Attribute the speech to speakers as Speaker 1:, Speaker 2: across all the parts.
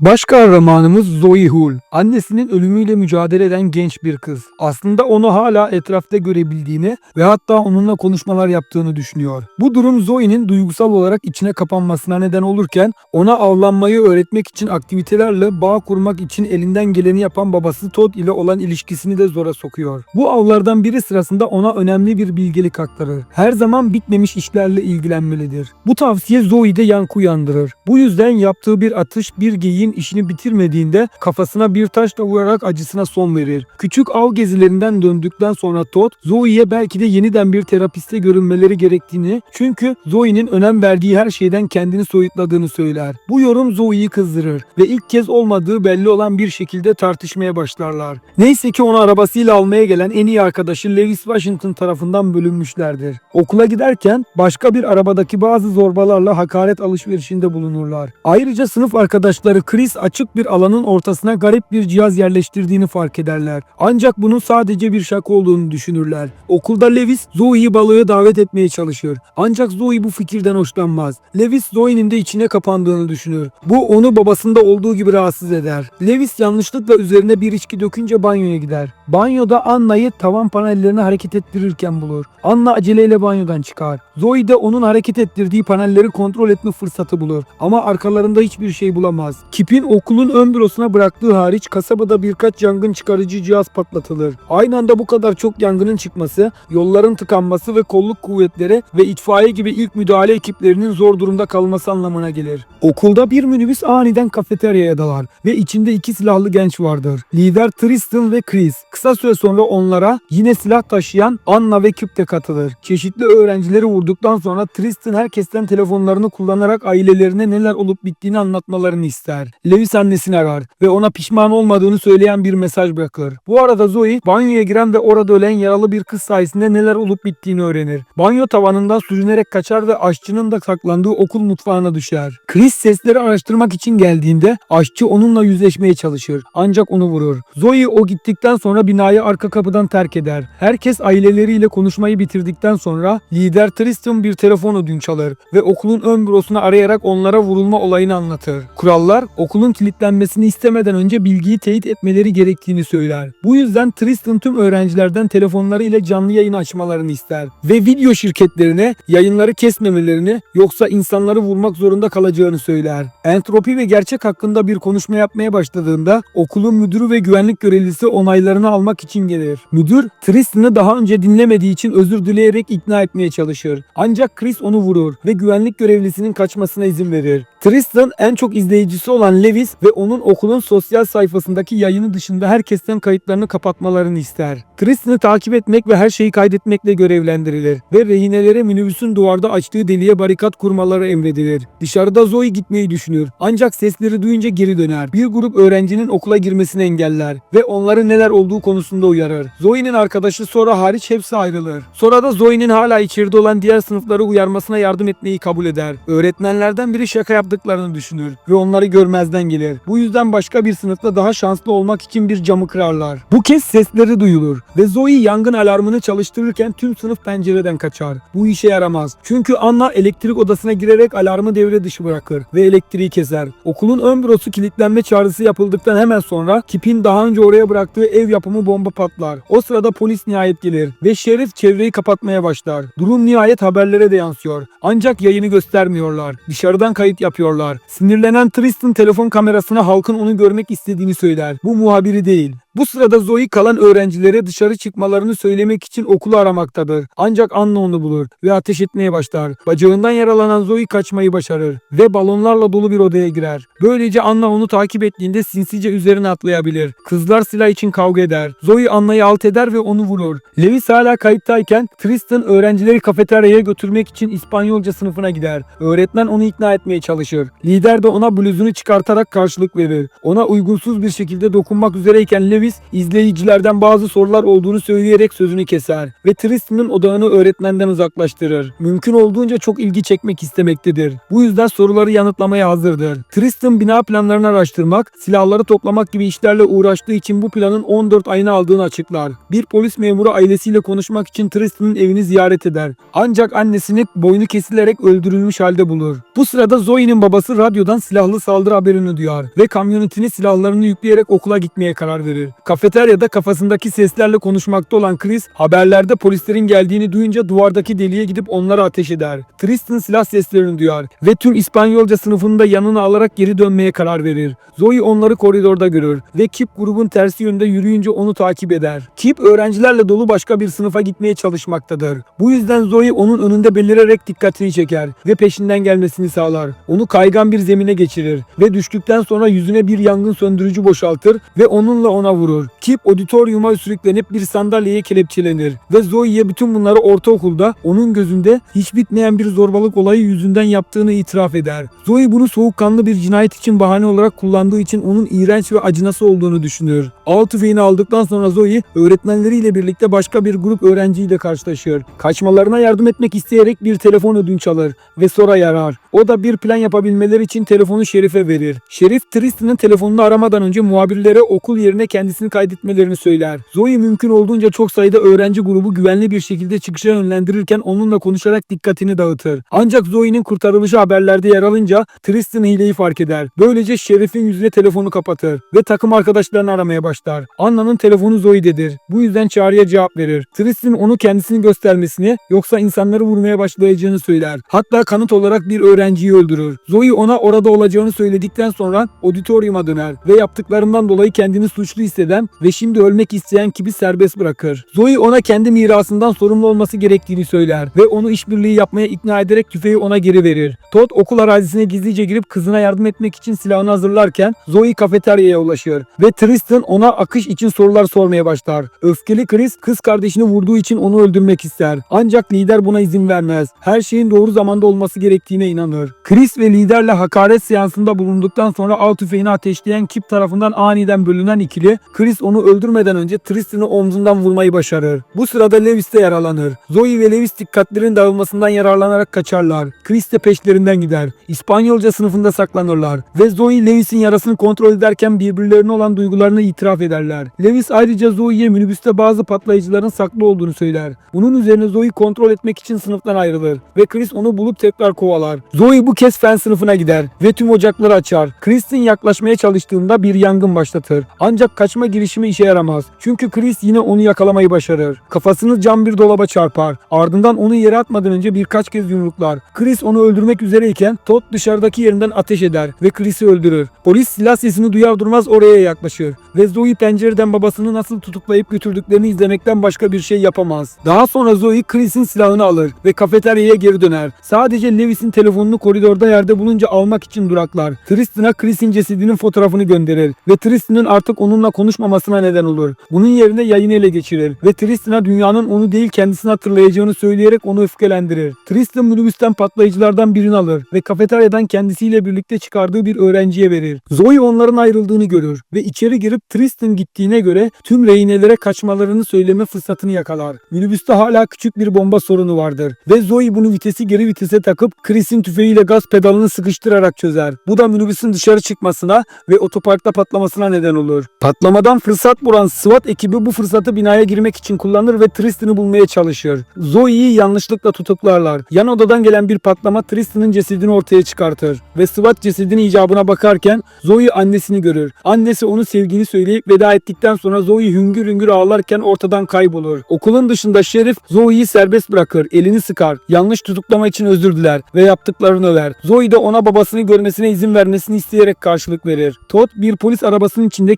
Speaker 1: Baş kahramanımız Zoe Hull. Annesinin ölümüyle mücadele eden genç bir kız. Aslında onu hala etrafta görebildiğini ve hatta onunla konuşmalar yaptığını düşünüyor. Bu durum Zoe'nin duygusal olarak içine kapanmasına neden olurken ona avlanmayı öğretmek için aktivitelerle bağ kurmak için elinden geleni yapan babası Todd ile olan ilişkisini de zora sokuyor. Bu avlardan biri sırasında ona önemli bir bilgelik aktarır. Her zaman bitmemiş işlerle ilgilenmelidir. Bu tavsiye Zoe'de yankı uyandırır. Bu yüzden yaptığı bir atış bir geyiğin işini bitirmediğinde kafasına bir taşla vurarak acısına son verir. Küçük av gezilerinden döndükten sonra Todd, Zoe'ye belki de yeniden bir terapiste görünmeleri gerektiğini çünkü Zoe'nin önem verdiği her şeyden kendini soyutladığını söyler. Bu yorum Zoe'yi kızdırır ve ilk kez olmadığı belli olan bir şekilde tartışmaya başlarlar. Neyse ki onu arabasıyla almaya gelen en iyi arkadaşı Lewis Washington tarafından bölünmüşlerdir. Okula giderken başka bir arabadaki bazı zorbalarla hakaret alışverişinde bulunurlar. Ayrıca sınıf arkadaşları Chris açık bir alanın ortasına garip bir cihaz yerleştirdiğini fark ederler. Ancak bunun sadece bir şaka olduğunu düşünürler. Okulda Lewis Zoe'yi balığa davet etmeye çalışır. Ancak Zoe bu fikirden hoşlanmaz. Lewis Zoe'nin de içine kapandığını düşünür. Bu onu babasında olduğu gibi rahatsız eder. Lewis yanlışlıkla üzerine bir içki dökünce banyoya gider. Banyoda Anna'yı tavan panellerini hareket ettirirken bulur. Anna aceleyle banyodan çıkar. Zoe de onun hareket ettirdiği panelleri kontrol etme fırsatı bulur. Ama arkalarında hiçbir şey bulamaz. Kip'in okulun ön bürosuna bıraktığı hariç kasabada birkaç yangın çıkarıcı cihaz patlatılır. Aynı anda bu kadar çok yangının çıkması, yolların tıkanması ve kolluk kuvvetleri ve itfaiye gibi ilk müdahale ekiplerinin zor durumda kalması anlamına gelir. Okulda bir minibüs aniden kafeteryaya dalar ve içinde iki silahlı genç vardır. Lider Tristan ve Chris. Kısa süre sonra onlara yine silah taşıyan Anna ve Kip de katılır. Çeşitli öğrencileri vurduktan sonra Tristan herkesten telefonlarını kullanarak ailelerine neler olup bittiğini anlatmalarını ister. Lewis annesini arar ve ona pişman olmadığını söyleyen bir mesaj bırakır. Bu arada Zoe banyoya giren ve orada ölen yaralı bir kız sayesinde neler olup bittiğini öğrenir. Banyo tavanından sürünerek kaçar ve aşçının da saklandığı okul mutfağına düşer. Chris sesleri araştırmak için geldiğinde aşçı onunla yüzleşmeye çalışır. Ancak onu vurur. Zoe o gittikten sonra binayı arka kapıdan terk eder. Herkes aileleriyle konuşmayı bitirdikten sonra lider Tristan bir telefon ödünç alır ve okulun ön bürosunu arayarak onlara vurulma olayını anlatır. Kurallar okulun kilitlenmesini istemeden önce bilgiyi teyit etmeleri gerektiğini söyler. Bu yüzden Tristan tüm öğrencilerden telefonları ile canlı yayın açmalarını ister ve video şirketlerine yayınları kesmemelerini yoksa insanları vurmak zorunda kalacağını söyler. Entropi ve gerçek hakkında bir konuşma yapmaya başladığında okulun müdürü ve güvenlik görevlisi onaylarını almak için gelir. Müdür Tristan'ı daha önce dinlemediği için özür dileyerek ikna etmeye çalışır. Ancak Chris onu vurur ve güvenlik görevlisinin kaçmasına izin verir. Tristan en çok izleyicisi olan Lewis ve onun okulun sosyal sayfasındaki yayını dışında herkesten kayıtlarını kapatmalarını ister. Tristan'ı takip etmek ve her şeyi kaydetmekle görevlendirilir ve rehinelere minibüsün duvarda açtığı deliğe barikat kurmaları emredilir. Dışarıda Zoe gitmeyi düşünür ancak sesleri duyunca geri döner. Bir grup öğrencinin okula girmesini engeller ve onları neler olduğu konusunda uyarır. Zoe'nin arkadaşı Sora hariç hepsi ayrılır. Sonra da Zoe'nin hala içeride olan diğer sınıfları uyarmasına yardım etmeyi kabul eder. Öğretmenlerden biri şaka yaptıklarını düşünür ve onları görmezden gelir. Bu yüzden başka bir sınıfta daha şanslı olmak için bir camı kırarlar. Bu kez sesleri duyulur ve Zoe yangın alarmını çalıştırırken tüm sınıf pencereden kaçar. Bu işe yaramaz. Çünkü Anna elektrik odasına girerek alarmı devre dışı bırakır ve elektriği keser. Okulun ön bürosu kilitlenme çağrısı yapıldıktan hemen sonra Kip'in daha önce oraya bıraktığı ev yapımı bomba patlar. O sırada polis nihayet gelir ve şerif çevreyi kapatmaya başlar. Durum nihayet haberlere de yansıyor. Ancak yayını göstermiyorlar. Dışarıdan kayıt yapıyorlar. Sinirlenen Tristan telefon kamerasına halkın onu görmek istediğini söyler. Bu muhabiri değil. Bu sırada Zoe kalan öğrencilere dışarı çıkmalarını söylemek için okulu aramaktadır. Ancak Anna onu bulur ve ateş etmeye başlar. Bacağından yaralanan Zoe kaçmayı başarır ve balonlarla dolu bir odaya girer. Böylece Anna onu takip ettiğinde sinsice üzerine atlayabilir. Kızlar silah için kavga eder. Zoe Anna'yı alt eder ve onu vurur. Lewis hala kayıttayken Tristan öğrencileri kafeteryaya götürmek için İspanyolca sınıfına gider. Öğretmen onu ikna etmeye çalışır. Lider de ona bluzunu çıkartarak karşılık verir. Ona uygunsuz bir şekilde dokunmak üzereyken Lewis Lewis izleyicilerden bazı sorular olduğunu söyleyerek sözünü keser ve Tristan'ın odağını öğretmenden uzaklaştırır. Mümkün olduğunca çok ilgi çekmek istemektedir. Bu yüzden soruları yanıtlamaya hazırdır. Tristan bina planlarını araştırmak, silahları toplamak gibi işlerle uğraştığı için bu planın 14 ayını aldığını açıklar. Bir polis memuru ailesiyle konuşmak için Tristan'ın evini ziyaret eder. Ancak annesini boynu kesilerek öldürülmüş halde bulur. Bu sırada Zoe'nin babası radyodan silahlı saldırı haberini duyar ve kamyonetini silahlarını yükleyerek okula gitmeye karar verir. Kafeteryada kafasındaki seslerle konuşmakta olan Chris haberlerde polislerin geldiğini duyunca duvardaki deliğe gidip onlara ateş eder. Tristan silah seslerini duyar ve tüm İspanyolca sınıfını da yanına alarak geri dönmeye karar verir. Zoe onları koridorda görür ve Kip grubun tersi yönde yürüyünce onu takip eder. Kip öğrencilerle dolu başka bir sınıfa gitmeye çalışmaktadır. Bu yüzden Zoe onun önünde belirerek dikkatini çeker ve peşinden gelmesini sağlar. Onu kaygan bir zemine geçirir ve düştükten sonra yüzüne bir yangın söndürücü boşaltır ve onunla ona vurur. Kip auditoriuma sürüklenip bir sandalyeye kelepçelenir ve Zoe'ye bütün bunları ortaokulda onun gözünde hiç bitmeyen bir zorbalık olayı yüzünden yaptığını itiraf eder. Zoe bunu soğukkanlı bir cinayet için bahane olarak kullandığı için onun iğrenç ve acınası olduğunu düşünür. Av tüfeğini aldıktan sonra Zoe öğretmenleriyle birlikte başka bir grup öğrenciyle karşılaşır. Kaçmalarına yardım etmek isteyerek bir telefon ödünç alır ve sonra yarar. O da bir plan yapabilmeleri için telefonu Şerif'e verir. Şerif Tristan'ın telefonunu aramadan önce muhabirlere okul yerine kendisini kaydetmelerini söyler. Zoe mümkün olduğunca çok sayıda öğrenci grubu güvenli bir şekilde çıkışa yönlendirirken onunla konuşarak dikkatini dağıtır. Ancak Zoe'nin kurtarılışı haberlerde yer alınca Tristan hileyi fark eder. Böylece Şerif'in yüzüne telefonu kapatır ve takım arkadaşlarını aramaya başlar. Anna'nın telefonu Zoe'dedir. Bu yüzden çağrıya cevap verir. Tristan onu kendisini göstermesini yoksa insanları vurmaya başlayacağını söyler. Hatta kanıt olarak bir öğrenciyi öldürür. Zoe ona orada olacağını söyledikten sonra auditoriuma döner ve yaptıklarından dolayı kendini suçlu hisseden ve şimdi ölmek isteyen Kip'i serbest bırakır. Zoe ona kendi mirasından sorumlu olması gerektiğini söyler ve onu işbirliği yapmaya ikna ederek tüfeği ona geri verir. Todd okul arazisine gizlice girip kızına yardım etmek için silahını hazırlarken Zoe kafeteryaya ulaşıyor ve Tristan ona akış için sorular sormaya başlar. Öfkeli Chris kız kardeşini vurduğu için onu öldürmek ister. Ancak lider buna izin vermez. Her şeyin doğru zamanda olması gerektiğine inanır. Chris ve liderle hakaret seansında bulunduktan sonra av tüfeğini ateşleyen Kip tarafından aniden bölünen ikili Chris onu öldürmeden önce Tristan'ı omzundan vurmayı başarır. Bu sırada Lewis de yaralanır. Zoe ve Lewis dikkatlerin dağılmasından yararlanarak kaçarlar. Chris de peşlerinden gider. İspanyolca sınıfında saklanırlar ve Zoe Lewis'in yarasını kontrol ederken birbirlerine olan duygularını itiraf ederler. Lewis ayrıca Zoe'ye minibüste bazı patlayıcıların saklı olduğunu söyler. Bunun üzerine Zoe kontrol etmek için sınıftan ayrılır ve Chris onu bulup tekrar kovalar. Zoe bu kez fen sınıfına gider ve tüm ocakları açar. Chris'in yaklaşmaya çalıştığında bir yangın başlatır. Ancak kaçma girişimi işe yaramaz. Çünkü Chris yine onu yakalamayı başarır. Kafasını cam bir dolaba çarpar. Ardından onu yere atmadan önce birkaç kez yumruklar. Chris onu öldürmek üzereyken Todd dışarıdaki yerinden ateş eder ve Chris'i öldürür. Polis silah sesini duyar durmaz oraya yaklaşır ve Zoe pencereden babasını nasıl tutuklayıp götürdüklerini izlemekten başka bir şey yapamaz. Daha sonra Zoe Chris'in silahını alır ve kafeteryaya geri döner. Sadece Lewis'in telefonunu koridorda yerde bulunca almak için duraklar. Tristan'a Chris'in cesedinin fotoğrafını gönderir ve Tristan'ın artık onunla konuşmamasına neden olur. Bunun yerine yayını ele geçirir ve Tristan'a dünyanın onu değil kendisini hatırlayacağını söyleyerek onu öfkelendirir. Tristan minibüsten patlayıcılardan birini alır ve kafeteryadan kendisiyle birlikte çıkardığı bir öğrenciye verir. Zoe onların ayrıldığını görür ve içeri girip Tristan gittiğine göre tüm rehinelere kaçmalarını söyleme fırsatını yakalar. Minibüste hala küçük bir bomba sorunu vardır ve Zoe bunu vitesi geri vitese takıp Chris'in tüfeğiyle gaz pedalını sıkıştırarak çözer. Bu da minibüsün dışarı çıkmasına ve otoparkta patlamasına neden olur. Patlamadan fırsat bulan SWAT ekibi bu fırsatı binaya girmek için kullanır ve Tristan'ı bulmaya çalışır. Zoe'yi yanlışlıkla tutuklarlar. Yan odadan gelen bir patlama Tristan'ın cesedini ortaya çıkartır ve SWAT cesedin icabına bakarken Zoe annesini görür. Annesi onu sevdiğini söyleyip veda ettikten sonra Zoe hüngür hüngür ağlarken ortadan kaybolur. Okulun dışında şerif Zoe'yi serbest bırakır, elini sıkar, yanlış tutuklama için özür diler ve yaptıklarını över. Zoe de ona babasını görmesine izin vermesini isteyerek karşılık verir. Todd bir polis arabasının içinde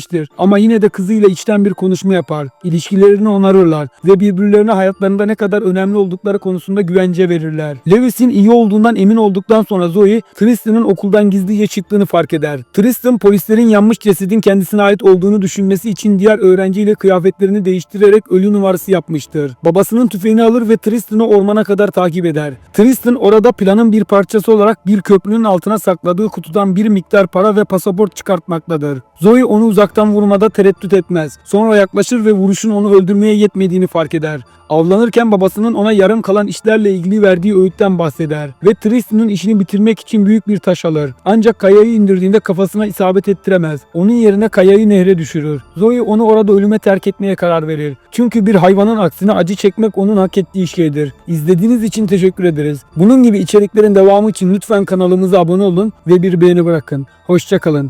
Speaker 1: kelepçelenmiştir ama yine de kızıyla içten bir konuşma yapar. İlişkilerini onarırlar ve birbirlerine hayatlarında ne kadar önemli oldukları konusunda güvence verirler. Lewis'in iyi olduğundan emin olduktan sonra Zoe, Tristan'ın okuldan gizlice çıktığını fark eder. Tristan polislerin yanmış cesedin kendisine ait olduğunu düşünmesi için diğer öğrenciyle kıyafetlerini değiştirerek ölü numarası yapmıştır. Babasının tüfeğini alır ve Tristan'ı ormana kadar takip eder. Tristan orada planın bir parçası olarak bir köprünün altına sakladığı kutudan bir miktar para ve pasaport çıkartmaktadır. Zoe onu uzaktan avlanmada tereddüt etmez. Sonra yaklaşır ve vuruşun onu öldürmeye yetmediğini fark eder. Avlanırken babasının ona yarım kalan işlerle ilgili verdiği öğütten bahseder ve Tristan'ın işini bitirmek için büyük bir taş alır. Ancak kayayı indirdiğinde kafasına isabet ettiremez. Onun yerine kayayı nehre düşürür. Zoe onu orada ölüme terk etmeye karar verir. Çünkü bir hayvanın aksine acı çekmek onun hak ettiği şeydir. İzlediğiniz için teşekkür ederiz. Bunun gibi içeriklerin devamı için lütfen kanalımıza abone olun ve bir beğeni bırakın. Hoşçakalın.